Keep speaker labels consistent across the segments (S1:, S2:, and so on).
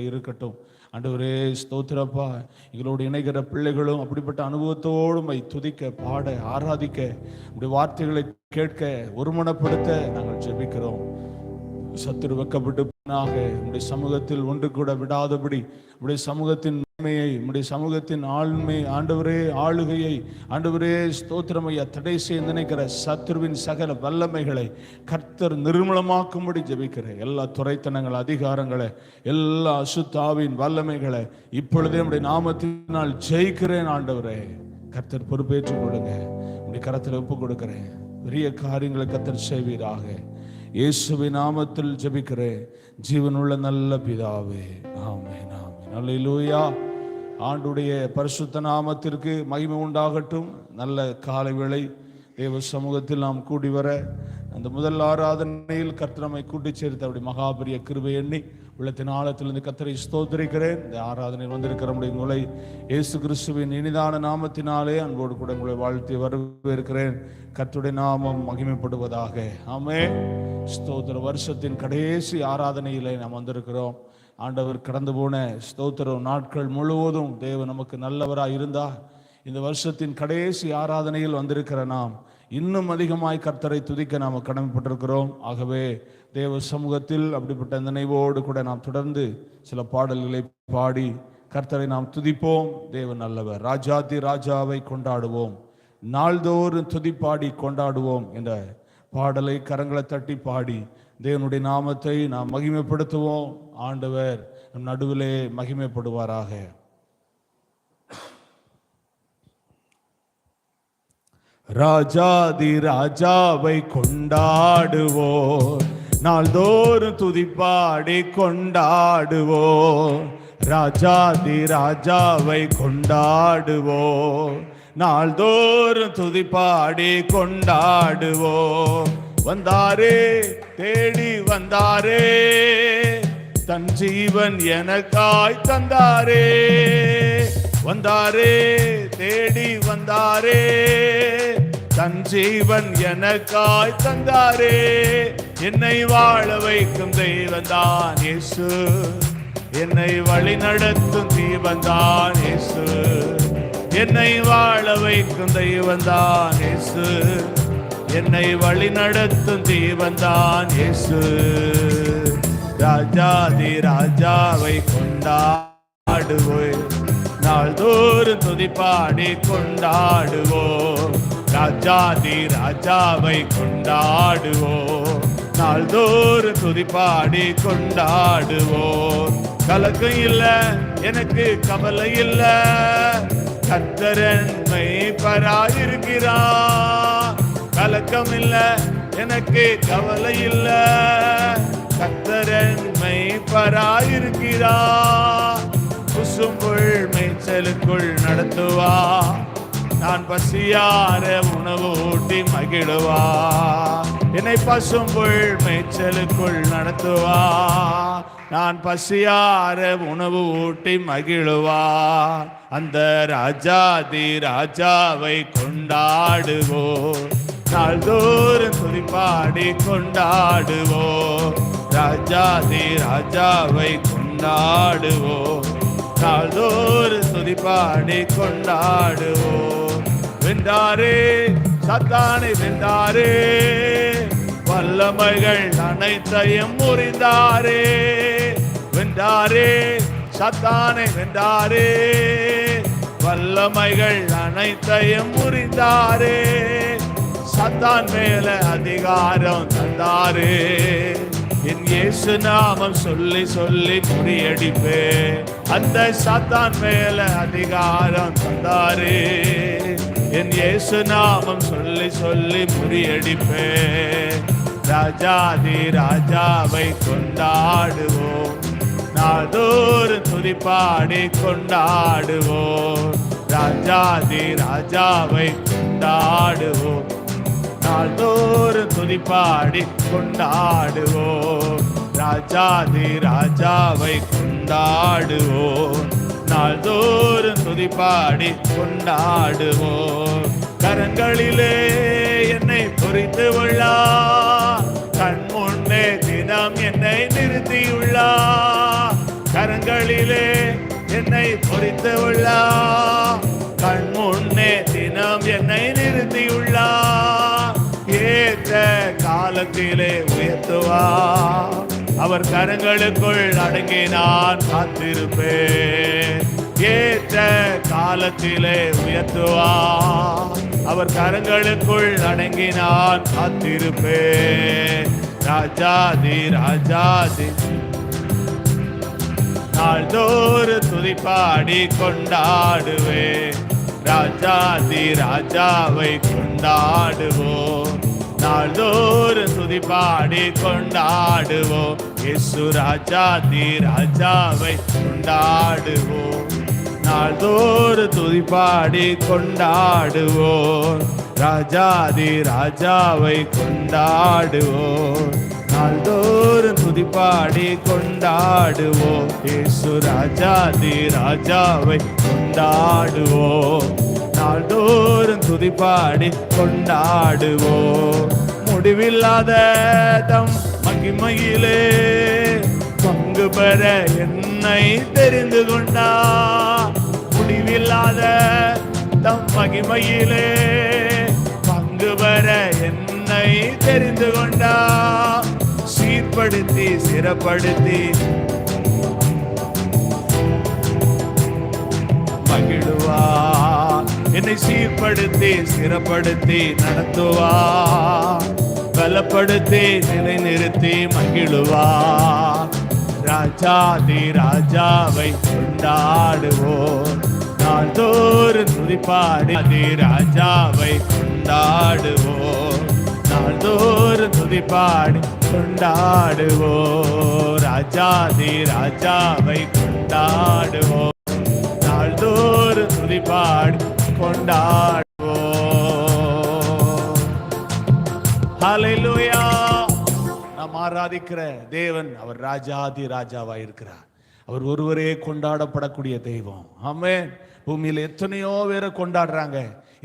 S1: இருக்கட்டும். ஆண்டவரே ஸ்தோத்திரப்பா. எங்களோடு இணைகிற பிள்ளைகளும் அப்படிப்பட்ட அனுபவத்தோடும் துதிக்க பாட ஆராதிக்க உடைய வார்த்தைகளை கேட்க ஒருமனப்படுத்த நாங்கள் ஜெபிக்கிறோம். சத்துரு வைக்கப்பட்டு பின்னாக உடைய சமூகத்தில் ஒன்று கூட விடாதபடி உடைய சமூகத்தின் உண்மையை உடைய சமூகத்தின் ஆளுமை ஆண்டவரே ஆளுகையை. ஆண்டவரே ஸ்தோத்திரமையா தடை செய்து நினைக்கிற சத்ருவின் சகல வல்லமைகளை கர்த்தர் நிர்மலமாக்கும்படி ஜபிக்கிற எல்லா துறைத்தனங்கள் அதிகாரங்களை எல்லா அசுத்தாவின் வல்லமைகளை இப்பொழுதே உடைய நாமத்தினால் ஜெயிக்கிறேன் ஆண்டவரே. கர்த்தர் பொறுப்பேற்றுக் கொடுங்க. உடைய கரத்தில் ஒப்பு கொடுக்கிறேன். பெரிய காரியங்களை கர்த்தர் செய்வீராக. இயேசுவின் நாமத்தில் ஜபிக்கிறேன். ஜீவனுள்ள நல்ல பிதாவே. ஆமென் நல்ல அல்லேலூயா ஆண்டுடைய பரிசுத்த நாமத்திற்கு மகிமை உண்டாகட்டும். நல்ல காலை வேளை தேவ சமூகத்தில் நாம் கூடி வர அந்த முதல் ஆராதனையில் கர்த்தரமை கூட்டி சேர்த்து அப்படி மகாபரிய கிருபை எண்ணி உள்ளத்தின் ஆழத்திலிருந்து கத்தரை ஸ்தோத்திரிக்கிறேன். இந்த ஆராதனை வந்திருக்கிற நம்முடைய உங்களை இயேசு கிறிஸ்துவின் இனிதான நாமத்தினாலே அன்போடு கூட உங்களை வாழ்த்தி வரவேற்கிறேன். கத்துடைய நாமம் மகிமைப்படுவதாக. ஆமே ஸ்தோத்திர வருஷத்தின் கடைசி ஆராதனையிலே நாம் வந்திருக்கிறோம். ஆண்டவர் கடந்து போன ஸ்தோத்திரம் நாட்கள் முழுவதும் தேவன் நமக்கு நல்லவராக இருந்தார் இந்த வருஷத்தின் கடைசி ஆராதனையில் வந்திருக்கிற நாம் இன்னும் அதிகமாய் கர்த்தரை துதிக்க நாம் கடமைப்பட்டிருக்கிறோம். ஆகவே தேவ சமூகத்தில் அப்படிப்பட்ட நினைவோடு கூட நாம் தொடர்ந்து சில பாடல்களை பாடி கர்த்தரை நாம் துதிப்போம். தேவன் நல்லவர். ராஜாதி ராஜாவை கொண்டாடுவோம். நாள்தோறும் துதிப்பாடி கொண்டாடுவோம் என்ற பாடலை கரங்களை தட்டி பாடி தேவனுடைய நாமத்தை நாம் மகிமைப்படுத்துவோம். ஆண்டவர் நம் நடுவிலே மகிமைப்படுவாராக. ராஜாதி ராஜாவை கொண்டாடுவோம். நாள்தோறும் துதிப்பாடி கொண்டாடுவோம். ராஜாதி ராஜாவை கொண்டாடுவோம். நாள்தோறும் துதிப்பாடி கொண்டாடுவோம். வந்தாரே தேடி வந்தாரே. தன் ஜீவன் எனக்காய் தந்தாரே. வந்தாரே தேடி வந்தாரே. தன் ஜீவன் எனக்காய் தந்தாரே. என்னை வாழ வைக்கும் தெய்வந்தான் இயேசு. என்னை வழி நடத்தும் தீபந்தான் இயேசு. என்னை வாழ வைக்கும் தெய்வந்தான் இயேசு. என்னை வழி நடத்தும் தீபந்தான் இயேசு. ராஜாதி ராஜாவை கொண்டாடுவோம். நாள்தோறும் துதிப்பாடி கொண்டாடுவோம். ராஜாதி ராஜாவை கொண்டாடுவோம். நாள்தோறும் துதிப்பாடி கொண்டாடுவோம். கலக்கம் இல்ல எனக்கு கவலை இல்ல. கத்தரன்மை பராயிருக்கிறான் கலக்கம் இல்ல எனக்கு கவலை இல்லை. கத்தரன்மை பராயிருக்கிறா. குசும்புள் மேய்ச்சலுக்குள் நடத்துவா. நான் பசியார உணவு ஊட்டி மகிழுவா. என்னை பசும்புள் மேய்ச்சலுக்குள் நடத்துவா. நான் பசியார உணவு ஊட்டி மகிழுவா. அந்த ராஜாதி ராஜாவை கொண்டாடுவோம் நாள்தோறும் துதிப்பாடி கொண்டாடுவோம் ராஜாதி ராஜாவை கொண்டாடுவோம். நாள்தோறு துதிப்பாடி கொண்டாடுவோம். வென்றாரே சத்தானை வென்றாரே. வல்லமைகள் அனைத்தையும் முறிந்தாரே. வென்றாரே சத்தானை வென்றாரே. வல்லமைகள் அனைத்தையும் முறிந்தாரே. சத்தான் மேல அதிகாரம் தந்தாரே. இயேசு நாமம் சொல்லி சொல்லி முறியடிப்பே. அந்த சாத்தான் மேல அதிகாரம் தந்தாரு. என் இயேசு நாமம் சொல்லி சொல்லி முறியடிப்பே. ராஜாதி ராஜாவை கொண்டாடுவோம். நாள்தோறும் துதிப்பாடி கொண்டாடுவோம். ராஜாதி ராஜாவை கொண்டாடுவோம். நாள்தோறும் துதிப்பாடி கொண்டாடுவோம். ராஜாதி ராஜாவை கொண்டாடுவோம். நாள்தோறும் துதிப்பாடி கொண்டாடுவோம். கரங்களிலே என்னை பொறித்து உள்ளா கண் முன்னே தினம் என்னை நிறுத்தியுள்ளா. கரங்களிலே என்னை பொறித்து உள்ளா கண் முன்னே தினம் என்னை நிறுத்தியுள்ளா. ஏற்ற காலத்திலே உயர்த்துவா. அவர் கரங்களுக்குள் அடங்கி நான் காத்திருப்பேன். ஏற்ற காலத்திலே உயர்த்துவா அவர் கரங்களுக்குள் அடங்கி நான் காத்திருப்பேன். ராஜாதி ராஜாதி. நாள்தோறு துதிப்பாடி கொண்டாடுவே ராஜாதி ராஜாவை கொண்டாடுவோம். நாள்தோறும் துதி பாடி கொண்டாடுவோம். இயேசு ராஜா தீ ராஜாவை கொண்டாடுவோம். நாள்தோறும் துதி பாடி கொண்டாடுவோம். ராஜாதி ராஜாவை கொண்டாடுவோம். நாள்தோறும் துதி பாடி கொண்டாடுவோம். இயேசு ராஜாதி ராஜாவை கொண்டாடுவோம். நாள்தோறும் துதிப்பாடி கொண்டாடுவோம். முடிவில்லாத தம் மகிமையிலே பங்கு பெற என்னை தெரிந்து கொண்டா. முடிவில்லாத தம் மகிமையிலே பங்கு பெற என்னை தெரிந்து கொண்டா. சீர்படுத்தி சிறப்படுத்தி மகிழ்வா என்னை சீர்படுத்தி சிறப்படுத்தி நடத்துவா. பலப்படுத்தி நிலைநிறுத்தி மகிழுவா. ராஜாதி ராஜாவை கொண்டாடுவோம் நாள்தோறும் துதிப்பாடி ராஜாவை கொண்டாடுவோம் நாள்தோறும் துதிப்பாடி கொண்டாடுவோம் ராஜாதி ராஜாவை கொண்டாடுவோம் நாள்தோறும் துதிப்பாடி நாம் ஆராதிக்கிற தேவன் அவர் ராஜாதி ராஜாவாக இருக்கிறார். அவர் ஒருவரே கொண்டாடப்படக்கூடிய தெய்வம். ஆமே பூமியில் எத்தனையோ பேரை கொண்டாடுறாங்க.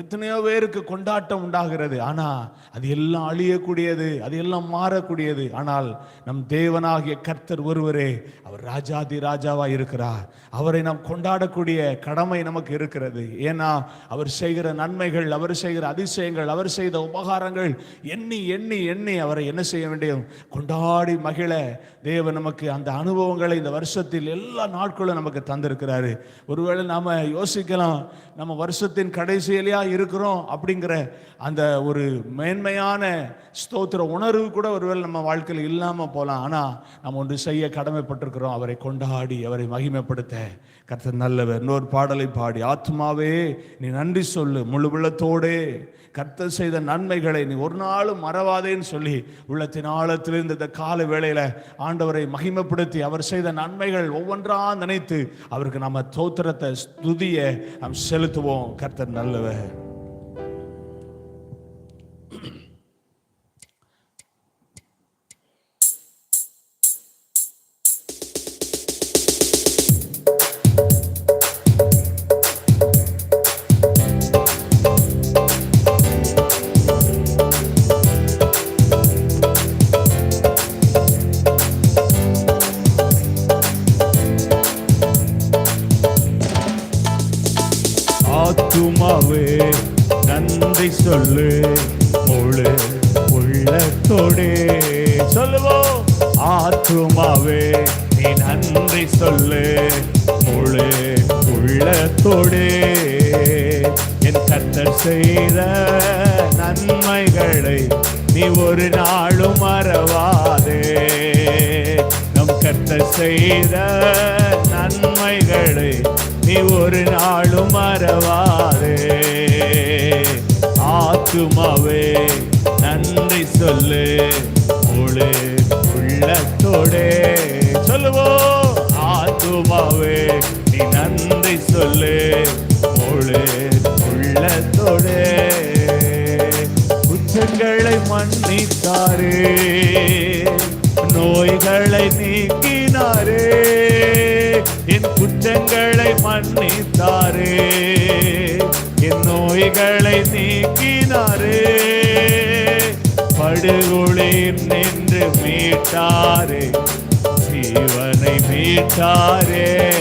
S1: எத்தனையோ பேருக்கு கொண்டாட்டம் உண்டாகிறது. ஆனால் அது எல்லாம் அழியக்கூடியது அது எல்லாம் மாறக்கூடியது. ஆனால் நம் தேவனாகிய கர்த்தர் ஒருவரே அவர் ராஜாதி ராஜாவாக இருக்கிறார். அவரை நாம் கொண்டாடக்கூடிய கடமை நமக்கு இருக்கிறது. ஏன்னா அவர் செய்கிற நன்மைகள் அவர் செய்கிற அதிசயங்கள் அவர் செய்த உபகாரங்கள் எண்ணி எண்ணி எண்ணி அவரை என்ன செய்ய வேண்டியும் கொண்டாடி மகிழ. தேவன் நமக்கு அந்த அனுபவங்களை இந்த வருஷத்தில் எல்லா நாட்களும் நமக்கு தந்திருக்கிறாரு. ஒருவேளை நாம யோசிக்கலாம் நம்ம வருஷத்தின் கடைசியிலையா இருக்கிறோம் அப்படிங்கிற அந்த ஒரு மேன்மையான ஸ்தோத்திர உணர்வு கூட ஒருவேளை நம்ம வாழ்க்கையில் இல்லாமல் போகலாம் ஆனால் நம்ம ஒன்று செய்ய கடமைப்பட்டிருக்கிறோம். அவரை கொண்டாடி அவரை மகிமைப்படுத்த. கர்த்தர் நல்லவர் இன்னொரு பாடலை பாடி ஆத்மாவே நீ நன்றி சொல்லு முழு உள்ளத்தோடே. கர்த்தர் செய்த நன்மைகளை நீ ஒரு நாளும் மறவாதேன்னு சொல்லி உள்ளத்தின் ஆழத்திலிருந்து இந்த கால வேளையில ஆண்டவரை மகிமைப்படுத்தி அவர் செய்த நன்மைகள் ஒவ்வொன்றா நினைத்து அவருக்கு நம்ம தோத்திரத்தை ஸ்துதிய நாம் செலுத்துவோம். கர்த்தர் நல்லவர். ஆத்துமாவே நன்றி சொல்லு முழு உள்ளத்தோடே. சொல்லுவோம் ஆத்துமாவே நீ நன்றி சொல்லு முழு உள்ளத்தோடே. என் கத்தர் செய்த நன்மைகளை நீ ஒரு நாளும் மறவாதே. நம் கத்தர் செய்த நன்மைகளை நீ ஒரு நாளும் மறவாதே. ஆத்துமாவே நன்றி சொல்லு. முழு உள்ளத்தோடே சொல்லுவோம் ஆத்துமாவே நீ நன்றி சொல்லு. முழு உள்ளத்தோடே. குற்றங்களை மன்னித்தாரே. நோய்களை நீக்கினாரே. என் குற்றங்களை மன்னித்தாரே. என் நோய்களை நீக்கினாரே. படுகொலில் நின்று மீட்டாரே.
S2: ஜீவனை மீட்டாரே.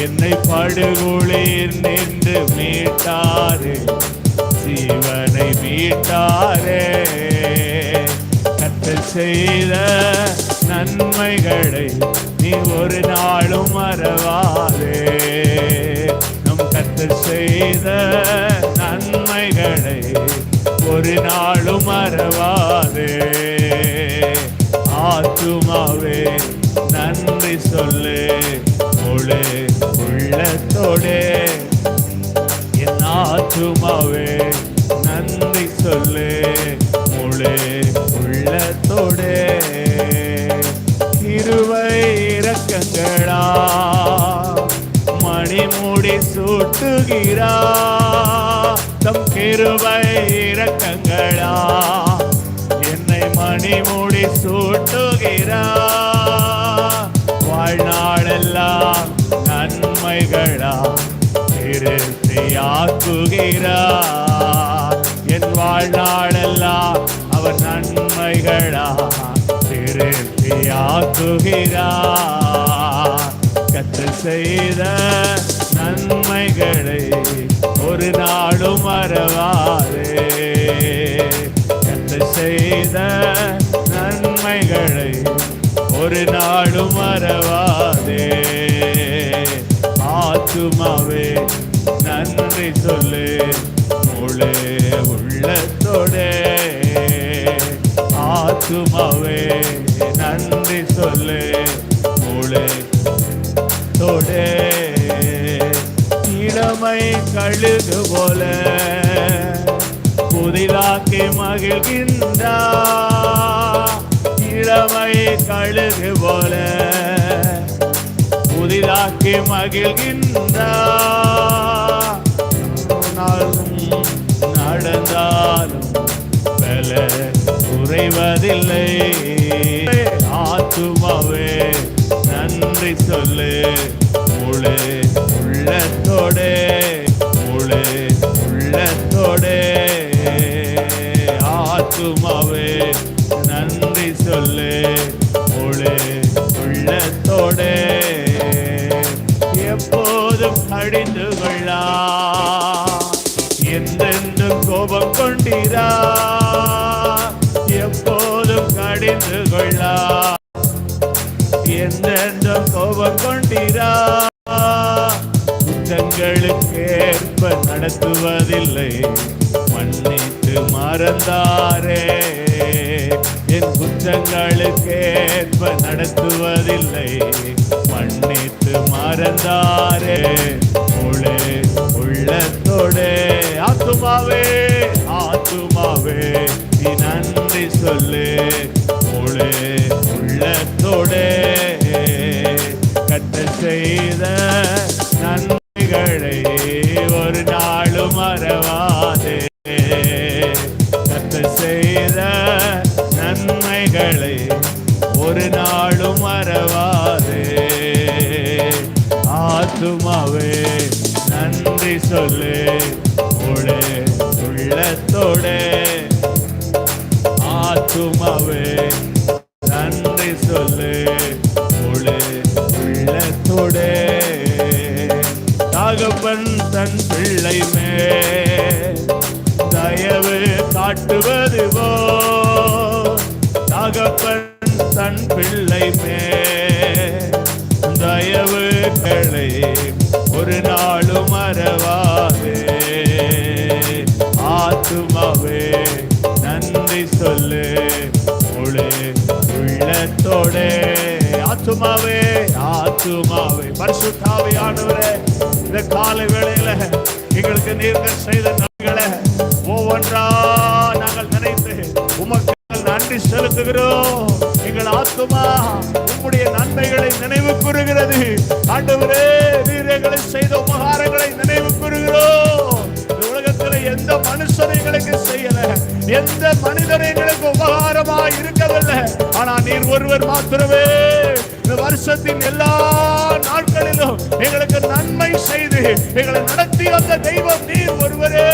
S2: என்னை படுகொளிர் நின்று மீட்டாரே. ஜீவனை மீட்டாரே. கத்தல் செய்த நன்மைகளை நீ ஒரு நாளும் மறவாதே. நம் கத்து செய்த நன்மைகளை ஒரு நாளும் மறவாதே. ஆத்துமாவே நன்றி சொல்லு முழு உள்ளத்தோடே. என் ஆத்துமாவே நன்றி சொல்லு முழு உள்ளத்தோடே. மணிமுடி சூட்டுகிறா தம் கிருபை இறக்கங்களா என்னை மணிமுடி சூட்டுகிறா. வாழ்நாளெல்லாம் நன்மைகளா திருப்தியாக்குகிறா. என் வாழ்நாளெல்லாம் அவர் நன்மைகளா திருப்தியாக்குகிறா. கற்று செய்த நன்மை நன்மைகளை ஒரு நாளும் மறவாதே. கற்று செய்த நன்மைகளை ஒரு நாளும் மறவாதே. ஆத்துமாவே நன்றி சொல்லு முழு உள்ளத்தோடே. ஆத்துமாவே நன்றி சொல்லு முழு தோடே இளமை கழுகு போல புதிதாக்கி மகிழ்கின்றா. இளமை கழுகு போல புதிதாக்கி மகிழ்கின்றா. நடந்தாலும் பல குறைவதில்லை. ஆத்துமாவே நன்றி சொல்லு. முழு உள்ளத்தோடே முழு உள்ளத்தோடே. ஆத்துமாவே நன்றி சொல்லு முழு உள்ளத்தோடே. எப்போதும் கடிந்து கொள்ளா எந்தெந்த கோபம் கொண்டீரா? எப்போதும் கடிந்து கொள்ளா எந்தெந்த கோபம் கொண்டீரா? குற்றங்களுக்கு நடத்துவதில்லை. மன்னித்து மறந்தாரே. என் குற்றங்களுக்கேற்ப நடத்துவதில்லை. மன்னித்து மறந்தாரே. உளே உள்ளத்தோடே ஆத்துமாவே ஆத்துமாவே நீ நன்றி சொல்லு. உளே உள்ளத்தோடே கட்ட செய்த நன்றி பெருமாவே நன்றி சொல்லு. உடே உள்ளத்தோடே. ஆத்துமாவே. நன்றி சொல்லு. உடே உள்ளத்தோடே. தகப்பன் தன் பிள்ளை மே தயவு காட்டுவது போ தகப்பன் தன் பிள்ளை மே காலை வேளையில எங்களுக்கு நீங்கள் செய்த நன்மைகளை ஒவ்வொன்றா நாங்கள் நினைத்து உமக்கு நாங்கள் நன்றி செலுத்துகிறோம். எங்கள் ஆத்துமா உம்முடைய நன்மைகளை நினைவு கூறுகிறது. ஆண்டவரே நீர் எங்களை செய்த உபகாரங்களை நினைவு கூறுகிறோம். உலகத்தில் எந்த மனுஷன் எங்களுக்கு செய்யல. எந்த மனிதன் எங்களுக்கு உபகாரமா இருக்கவில்லை. ஆனா நீர் ஒருவர் மாத்திரமே. இந்த வருஷத்தின் எல்லா எங்களுக்கு நன்மை செய்து எங்களை நடத்தி வந்த தெய்வம் நீர் ஒருவரே.